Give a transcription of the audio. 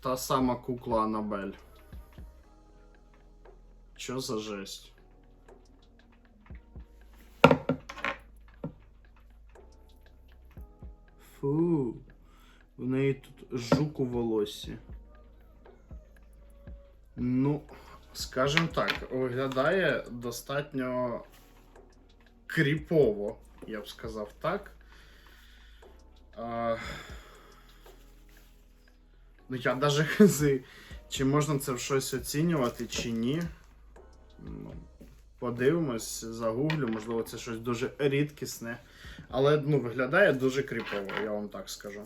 та сама кукла Анабель. Що за жесть? Фу. В неї тут жук у волосі. Ну, скажімо так, виглядає достатньо кріпово, я б сказав так. А... Ну, я навіть хази. чи можна це в щось оцінювати, чи ні. Ну, подивимось, загуглю, можливо, це щось дуже рідкісне. Але ну, виглядає дуже кріпово, я вам так скажу.